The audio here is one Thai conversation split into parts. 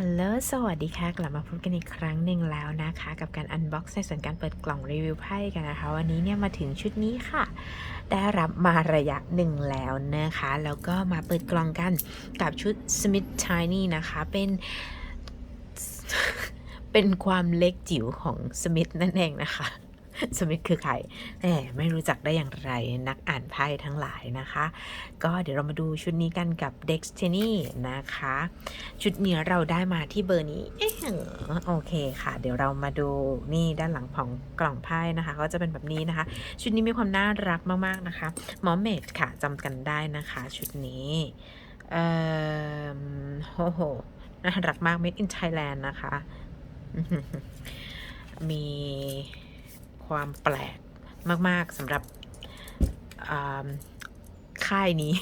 ฮัลโหล สวัสดีค่ะ กลับมาพบกันอีกครั้งหนึ่งแล้วนะคะ กับการอันบ็อกซ์ในส่วนการเปิดกล่องรีวิวไพ่กันนะคะ วันนี้เนี่ยมาถึงชุดนี้ค่ะ ได้รับมาระยะหนึ่งแล้วนะคะ แล้วก็มาเปิดกล่องกันกับชุด Smith Tiny นะคะ เป็น เป็นความเล็กจิ๋วของสมิธนั่นเองนะคะ สมิธคือใครแหมไม่รู้จักได้อย่างไรนักอ่านไพ่ทั้งหลายนะคะ ก็เดี๋ยวเรามาดูชุดนี้กันกับ Destiny นะคะ ชุดนี้เราได้มาที่เบอร์นี้เอ๊ะโอเคค่ะ เดี๋ยวเรามาดูนี่ด้านหลังของกล่องไพ่นะคะ ก็จะเป็นแบบนี้นะคะ ชุดนี้มีความน่ารักมากๆนะคะหมอเมดค่ะจำกันได้นะคะ ชุดนี้เอ่อโอ้โหน่ารักมาก Made in Thailand นะคะ มี ความแปลกมาก ๆสำหรับค่ายนี้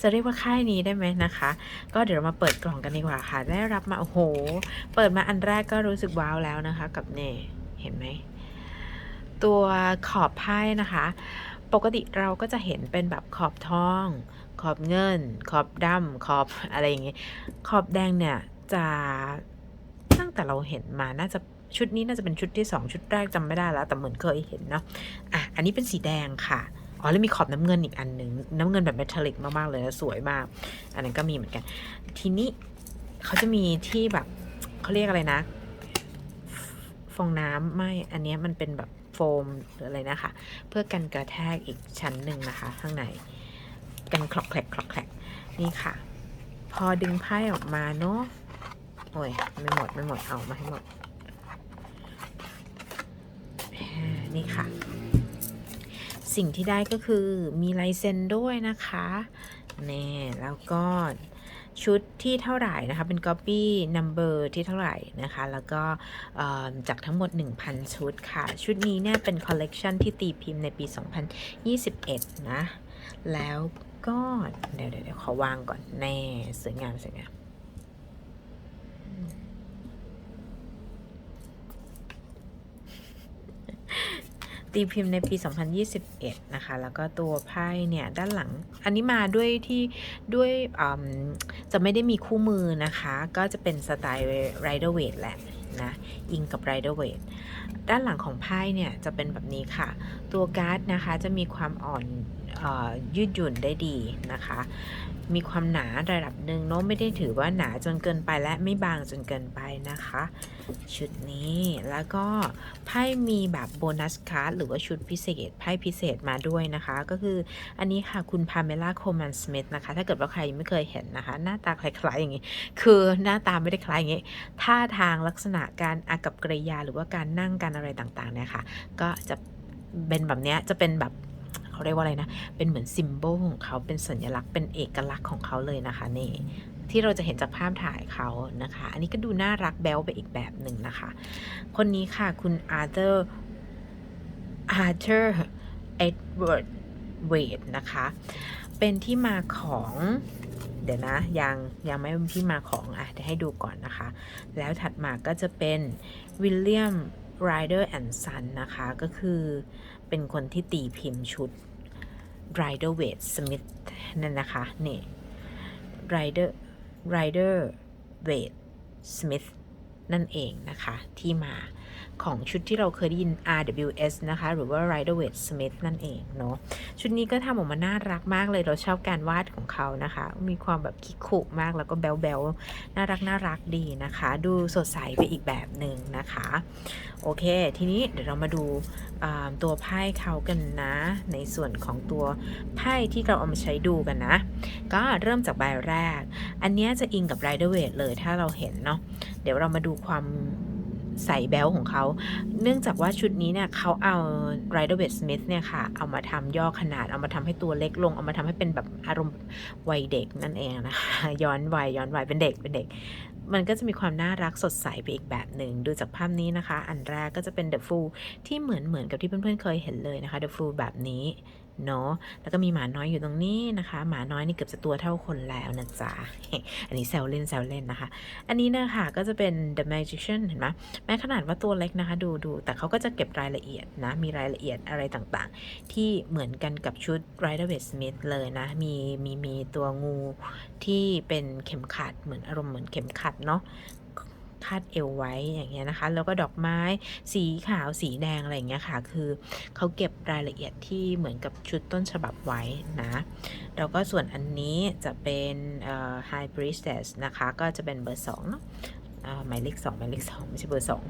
จะเรียกว่าค่ายนี้ได้ไหมนะคะ ก็เดี๋ยวเรามาเปิดกล่องกันดีกว่าค่ะ ได้รับมา โอ้โห เปิดมาอันแรกก็รู้สึกว้าวแล้วนะคะ กับเน่เห็นไหม ตัวขอบไพ่นะคะ ปกติเราก็จะเห็นเป็นแบบขอบทอง ขอบเงิน ขอบดำขอบอะไรอย่างเงี้ยขอบแดงเนี่ยจะตั้งแต่เราเห็นมาน่าจะ ชุดนี้น่าจะเป็นชุดที่ 2 ชุดแรกจำไม่ได้แล้ว แต่เหมือนเคยเห็นเนาะอะอันนี้เป็นสีแดงค่ะอ๋อแล้วมีขอบน้ำเงินอีกอันหนึ่งน้ำเงินแบบเมทัลลิกมากๆเลยสวยมาก อันนั้นก็มีเหมือนกัน ทีนี้เขาจะมีที่แบบเขาเรียกอะไรนะฟองน้ำไม่อันนี้มันเป็นแบบโฟมหรืออะไรนะคะ เพื่อกันกระแทกอีกชั้นหนึ่งนะคะ ข้างในกันคลอกแคลกคลอกแคลกนี่ค่ะ พอดึงไพ่ออกมาเนาะโอ้ยไม่หมดไม่หมดเอามาให้หมดอ่า นี่ค่ะ สิ่งที่ได้ก็คือมีลายเซ็นด้วยนะคะแน่แล้วก็ชุดที่เท่าไหร่นะคะ เป็น copy number ที่เท่าไหร่นะคะ แล้วก็จากทั้งหมด 1,000 ชุดค่ะ ชุดนี้เนี่ยเป็น collection ที่ตีพิมพ์ในปี 2021 นะ แล้วก็ เดี๋ยวเดี๋ยวเดี๋ยวขอวางก่อนแน่สวยงามสวยงาม ตีพิมพ์ในปี 2021 นะคะ แล้วก็ตัวไพ่เนี่ยด้านหลัง อันนี้มาด้วยที่ด้วยจะไม่ได้มีคู่มือนะคะ ก็จะเป็นสไตล์ Rider Waite แหละนะอิงกับ Rider Waite ด้านหลังของไพ่เนี่ยจะเป็นแบบนี้ค่ะ ตัวการ์ดนะคะจะมีความอ่อน ยืดหยุ่นได้ดีนะคะ มีความหนาระดับหนึ่งเนาะไม่ได้ถือว่าหนาจนเกินไปและไม่บางจนเกินไปนะคะ ชุดนี้แล้วก็ไพ่มีแบบโบนัสการ์ดหรือว่าชุดพิเศษไพ่พิเศษมาด้วยนะคะ ก็คืออันนี้ค่ะคุณพาเมล่าโคมันสมิธนะคะ ถ้าเกิดว่าใครไม่เคยเห็นนะคะ หน้าตาคล้ายๆอย่างนี้ คือหน้าตาไม่ได้คล้ายอย่างนี้ท่าทางลักษณะการอากับกริยาหรือว่าการนั่งการอะไรต่างๆเนี่ยค่ะก็จะเป็นแบบเนี้ยจะเป็นแบบ เขาเรียกว่าอะไรนะ เป็นเหมือนซิมโบลของเขาเป็นสัญลักษณ์เป็นเอกลักษณ์ของเขาเลยนะคะนี่ที่เราจะเห็นจากภาพถ่ายเขานะคะ อันนี้ก็ดูน่ารักแบ๊วไปอีกแบบหนึ่งนะคะ คนนี้ค่ะคุณอาร์เธอร์อาร์เธอร์เอ็ดเวิร์ดเวดนะคะ เป็นที่มาของเดี๋ยวนะยังยังไม่เป็นที่มาของอะเดี๋ยวให้ดูก่อนนะคะ แล้วถัดมาก็จะเป็นวิลเลียม ไรเดอร์แอนด์ซันนะคะ ก็คือเป็นคนที่ตีพิมพ์ชุด Rider w a i t Smith นั่นนะคะนี่ Rider Rider w a i t Smith นั่นเองนะคะ ที่มา ของชุดที่เราเคยได้ยิน RWS นะคะ หรือว่า Rider Waite Smith นั่นเองเนาะชุดนี้ก็ทำออกมาน่ารักมากเลยเราชอบการวาดของเขานะคะ มีความแบบคิกคุมากแล้วก็แบลๆน่ารักน่ารักดีนะคะ ดูสดใสไปอีกแบบหนึ่งนะคะ โอเค ทีนี้เดี๋ยวเรามาดูตัวไพ่เขากันนะ ในส่วนของตัวไพ่ที่เราเอามาใช้ดูกันนะ ก็เริ่มจากใบแรก อันนี้จะอิงกับ Rider Waite เลยถ้าเราเห็นเนาะเดี๋ยวเรามาดูความ ใส่แบลของเขา เนื่องจากว่าชุดนี้เนี่ยเขาเอา Rider Waite Smith เนี่ยค่ะ เอามาทำย่อขนาด เอามาทำให้ตัวเล็กลง เอามาทำให้เป็นแบบอารมณ์วัยเด็กนั่นเองนะคะ ย้อนวัยย้อนวัยเป็นเด็กเป็นเด็ก มันก็จะมีความน่ารักสดใสไปอีกแบบหนึ่ง ดูจากภาพนี้นะคะ อันแรกก็จะเป็น The Fool ที่เหมือนเหมือนกับที่เพื่อนๆเคยเห็นเลยนะคะ The Fool แบบนี้ เนาะแล้วก็มีหมาน้อยอยู่ตรงนี้นะคะ หมาน้อยนี่เกือบจะตัวเท่าคนแล้วนะจ๊ะอันนี้แซวเล่นแซวเล่นนะคะ อันนี้นะคะก็จะเป็น The Magician เห็นไหมแม้ขนาดว่าตัวเล็กนะคะ ดูดูแต่เขาก็จะเก็บรายละเอียดนะ มีรายละเอียดอะไรต่างๆ ที่เหมือนกันกับชุด Rider Waite Smith เลยนะ มีมีมีตัวงูที่เป็นเข็มขัดเหมือนอารมณ์เหมือนเข็มขัดเนาะ คาดเอวไว้อย่างเงี้ยนะคะ แล้วก็ดอกไม้สีขาวสีแดงอะไรอย่างเงี้ยค่ะ คือเขาเก็บรายละเอียดที่เหมือนกับชุดต้นฉบับไว้นะแล้วก็ส่วนอันนี้จะเป็นเอ่อ High Priestess นะคะ ก็จะเป็นเบอร์สองเนาะหมายเลขสองหมายเลขสองไม่ใช่เบอร์สอง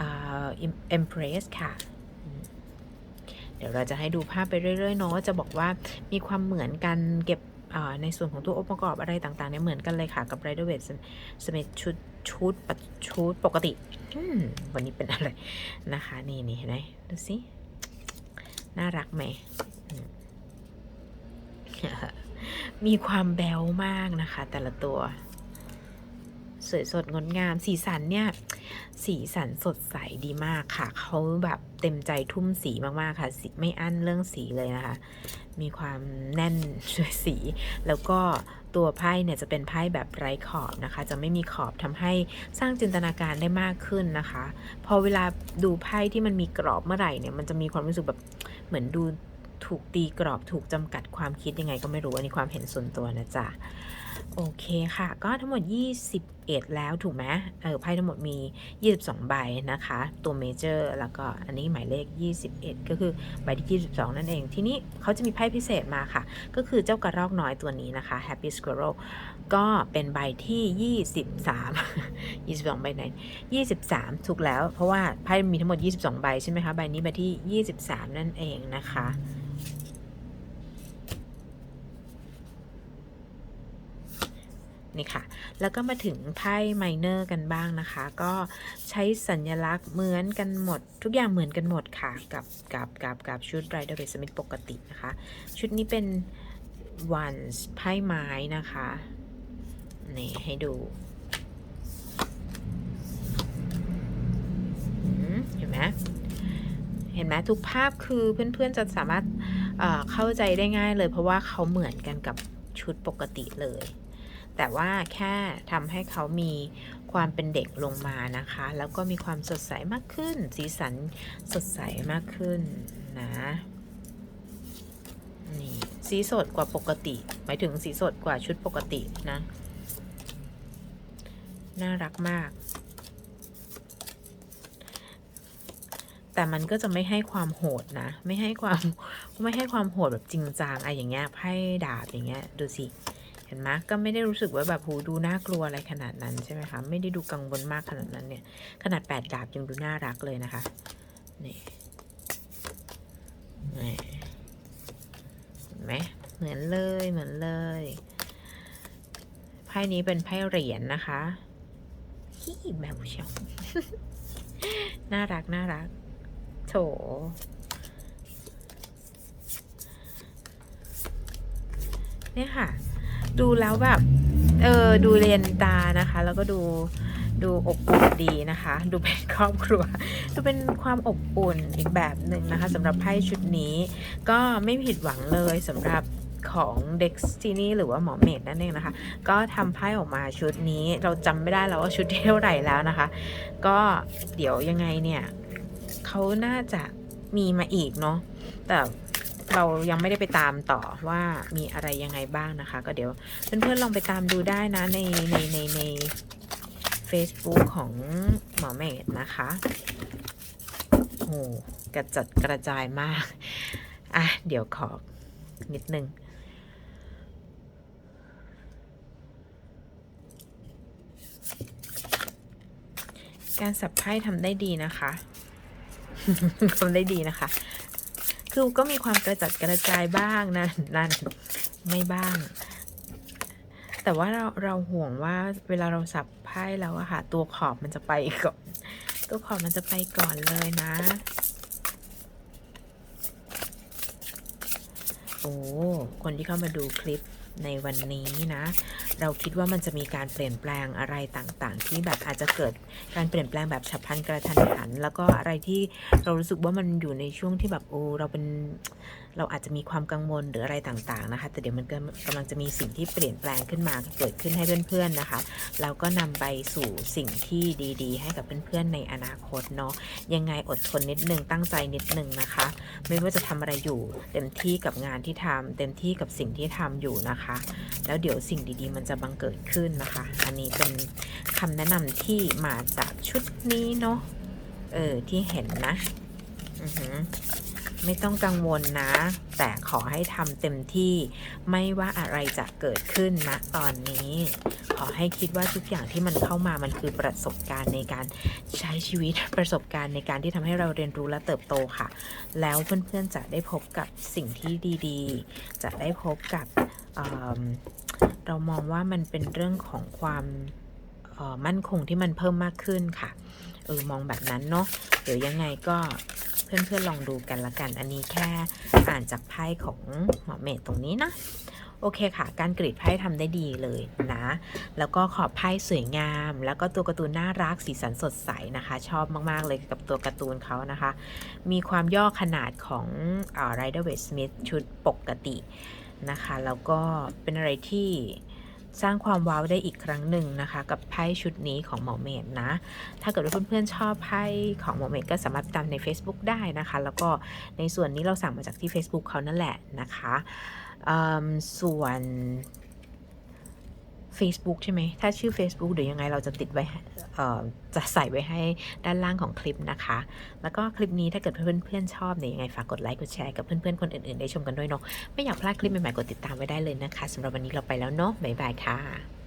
อ่า Em- Empress ค่ะ เดี๋ยวเราจะให้ดูภาพไปเรื่อยๆเนาะจะบอกว่ามีความเหมือนกันเก็บในส่วนของตัวองค์ประกอบอะไรต่างๆเนี่ยเหมือนกันเลยค่ะ กับ Rider Waite Smith ชุด ชุดปัดชุดปกติวันนี้เป็นอะไรนะคะ นี่นี่เห็นไหมดูสิ น่ารักไหมมมีความแบวมากนะคะ แต่ละตัว สวยสดงดงามสีสันเนี่ย สีสันสดใสดีมากค่ะ เขาแบบเต็มใจทุ่มสีมากๆค่ะสีไม่อั้นเรื่องสีเลยนะคะ มีความแน่นด้วยสี แล้วก็ตัวไพ่เนี่ยจะเป็นไพ่แบบไร้ขอบนะคะ จะไม่มีขอบทำให้สร้างจินตนาการได้มากขึ้นนะคะ พอเวลาดูไพ่ที่มันมีกรอบเมื่อไหร่เนี่ยมันจะมีความรู้สึกแบบเหมือนดูถูกตีกรอบถูกจำกัดความคิดยังไงก็ไม่รู้อันนี้ความเห็นส่วนตัวนะจ๊ะโอเคค่ะ ก็ทั้งหมด 21 แล้วถูกไหมเออไพ่ทั้งหมดมี 22 ใบนะคะ ตัวเมเจอร์แล้วก็อันนี้หมายเลข 21 ก็คือใบที่ 22 นั่นเอง ทีนี้เขาจะมีไพ่พิเศษมาค่ะ ก็คือเจ้ากระรอกน้อยตัวนี้นะคะ Happy Squirrel ก็เป็นใบที่ 23 22 ใบไหน 23 ถูกแล้ว เพราะว่าไพ่มีทั้งหมด 22 ใบใช่ไหมคะ ใบนี้ใบที่ 23 นั่นเองนะคะ นี่ค่ะ แล้วก็มาถึงไพ่ไมเนอร์กันบ้างนะคะ ก็ใช้สัญลักษณ์เหมือนกันหมด ทุกอย่างเหมือนกันหมดค่ะ กับกับกับกับชุด Rider Waite Smith ปกตินะคะ ชุดนี้เป็นวันไพ่ไม้นะคะนี่ให้ดูเห็นไหมเห็นไหมทุกภาพคือเพื่อนๆจะสามารถเข้าใจได้ง่ายเลย เพราะว่าเขาเหมือนกันกับชุดปกติเลย แต่ว่าแค่ทำให้เขามีความเป็นเด็กลงมานะคะ แล้วก็มีความสดใสมากขึ้น สีสันสดใสมากขึ้นนะนี่สีสดกว่าปกติ หมายถึงสีสดกว่าชุดปกตินะ น่ารักมาก แต่มันก็จะไม่ให้ความโหดนะ ไม่ให้ความไม่ให้ความโหดแบบจริงจังอะอย่างเงี้ยไพ่ดาบอย่างเงี้ยดูสิ ห็นไหมก็ไม่ได้รู้สึกว่าแบบหูดูน่ากลัวอะไรขนาดนั้นใช่ไหมคะ ไม่ได้ดูกังวลมากขนาดนั้นเนี่ย ขนาดแปดดาบยังดูน่ารักเลยนะคะ นี่นี่เห็นไหมเหมือนเลยเหมือนเลยไพ่นี้เป็นไพ่เหรียญนะคะฮี่แมวเชียวน่ารักน่ารัก โถเนี่ยค่ะ ดูแล้วแบบ เออ ดูเรียนตานะคะ แล้วก็ดูดูอบอุ่นดีนะคะ ดูเป็นครอบครัว ดูเป็นความอบอุ่นอีกแบบหนึ่งนะคะสำหรับไพ่ชุดนี้ ก็ไม่ผิดหวังเลยสำหรับของ Destiny หรือว่าหมอเมดนั่นเองนะคะ ก็ทำไพ่ออกมาชุดนี้เราจำไม่ได้แล้วว่าชุดเท่าไหร่แล้วนะคะ ก็เดี๋ยวยังไงเนี่ยเขาน่าจะมีมาอีกเนาะแต่ เรายังไม่ได้ไปตามต่อว่ามีอะไรยังไงบ้างนะคะ ก็เดี๋ยวเพื่อนๆลองไปตามดูได้นะในในในใน Facebook ของหมอเมดนะคะโอ้กระจัดกระจายมาก อะ เดี๋ยวขอนิดนึงการสับไพ่ทำได้ดีนะคะ ทำได้ดีนะคะ คือก็มีความกระจัดกระจายบ้างนะนั่นไม่บ้าง แต่ว่าเราเราห่วงว่าเวลาเราสับไพ่แล้วอะค่ะตัวขอบมันจะไปก่อนตัวขอบมันจะไปก่อนเลยนะโอ้คนที่เข้ามาดูคลิปในวันนี้นะ เราคิดว่ามันจะมีการเปลี่ยนแปลงอะไรต่างๆ ที่แบบอาจจะเกิดการเปลี่ยนแปลงแบบฉับพลันกระทันหัน แล้วก็อะไรที่เรารู้สึกว่ามันอยู่ในช่วงที่แบบโอ้เราเป็นเราอาจจะมีความกังวลหรืออะไรต่างๆนะคะ แต่เดี๋ยวมันกำกำลังจะมีสิ่งที่เปลี่ยนแปลงขึ้นมาเกิดขึ้นให้เพื่อนๆนะคะ แล้วก็นำไปสู่สิ่งที่ดีๆ ให้กับเพื่อนๆในอนาคตเนาะ ยังไงอดทนนิดนึงตั้งใจนิดนึงนะคะ ไม่ว่าจะทำอะไรอยู่ เต็มที่กับงานที่ทำเต็มที่กับสิ่งที่ทำอยู่นะคะ แล้วเดี๋ยวสิ่งดีๆ มันจะะบังเกิดขึ้นนะคะ อันนี้เป็นคำแนะนำที่มาจากชุดนี้เนาะ เออ ที่เห็นนะ อือหือไม่ต้องกังวลนะ แต่ขอให้ทำเต็มที่ไม่ว่าอะไรจะเกิดขึ้นนะตอนนี้ ขอให้คิดว่าทุกอย่างที่มันเข้ามามันคือประสบการณ์ในการใช้ชีวิตประสบการณ์ในการที่ทำให้เราเรียนรู้และเติบโตค่ะ แล้วเพื่อนๆจะได้พบกับสิ่งที่ดีๆ จะได้พบกับ เรามองว่ามันเป็นเรื่องของความออมั่นคงที่มันเพิ่มมากขึ้นค่ะ เออ มองแบบนั้นเนาะหรือยังไงก็เพื่อนๆลองดูกันละกัน อันนี้แค่อ่านจากไพ่ของหมอเมธตรงนี้นะ โอเคค่ะ การกรีดไพ่ทำได้ดีเลยนะ แล้วก็ขอบไพ่สวยงาม แล้วก็ตัวการ์ตูนน่ารัก สีสันสดใสนะคะ ชอบมากๆเลยกับตัวการ์ตูนเขานะคะ มีความย่อขนาดของไรเดอร์เวสมิธชุดปกติ นะคะ แล้วก็เป็นอะไรที่สร้างความว้าวได้อีกครั้งหนึ่งนะคะ กับไพ่ชุดนี้ของหมอเมดนะ ถ้าเกิดว่าเพื่อนๆชอบไพ่ของหมอเมดก็สามารถตามใน Facebook ได้นะคะ แล้วก็ในส่วนนี้เราสั่งมาจากที่ Facebook เขานั่นแหละนะคะอืมส่วน Facebook ใช่ไหม ถ้าชื่อ Facebook เดี๋ยวยังไงเราจะติดไว้จะใส่ไว้ให้ด้านล่างของคลิปนะคะ แล้วก็คลิปนี้ถ้าเกิดเพื่อนๆชอบเนี่ยยังไงฝากกดไลค์กดแชร์กับเพื่อนๆคนอื่นๆได้ชมกันด้วยเนาะ ไม่อยากพลาดคลิปใหม่ๆกดติดตามไว้ได้เลยนะคะสำหรับวันนี้เราไปแล้วเนาะบ๊ายบายค่ะ